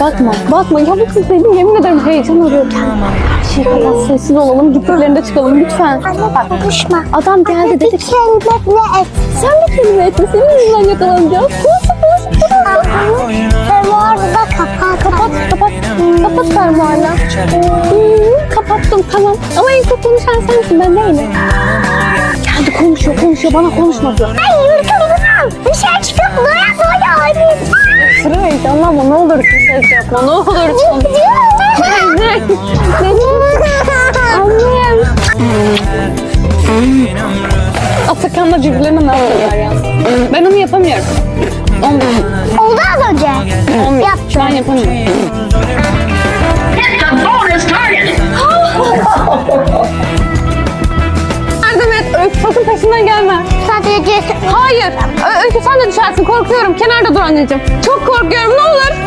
bakma. Bakma. Ya bu kız benim yemin ederim heyecan arıyor kendine. Her şey kapat sessiz olalım. Git önlerinde çıkalım lütfen. Anne konuşma. Adam geldi Bir dedi ki kelime et. sen bir kelime etme. Senin yüzünden yakalanacağız. Koş koş koş. Fermuarı da kapat. Kapat kapat. Kapat fermuarla. Hmm, kapattım tamam. Ama en çok konuşan sensin ben değilim. Geldi konuşuyor konuşuyor bana konuşma diyor. Heyecanlanma ne olur bir ses yapma ne? Ne? Ne? Annem. Atakan'la birbirlerine ne yapıyorlar ya? Ben onu yapamıyorum. Olmuyor. Oldu az önce. Olmuyor. Yap. Ben yapamıyorum. Yardım et. Öykü sakın peşinden gelme. Sadece Hayır. Öykü sen de düşersin. Korkuyorum. Kenarda dur anneciğim. Çok korkuyorum. Ne olur.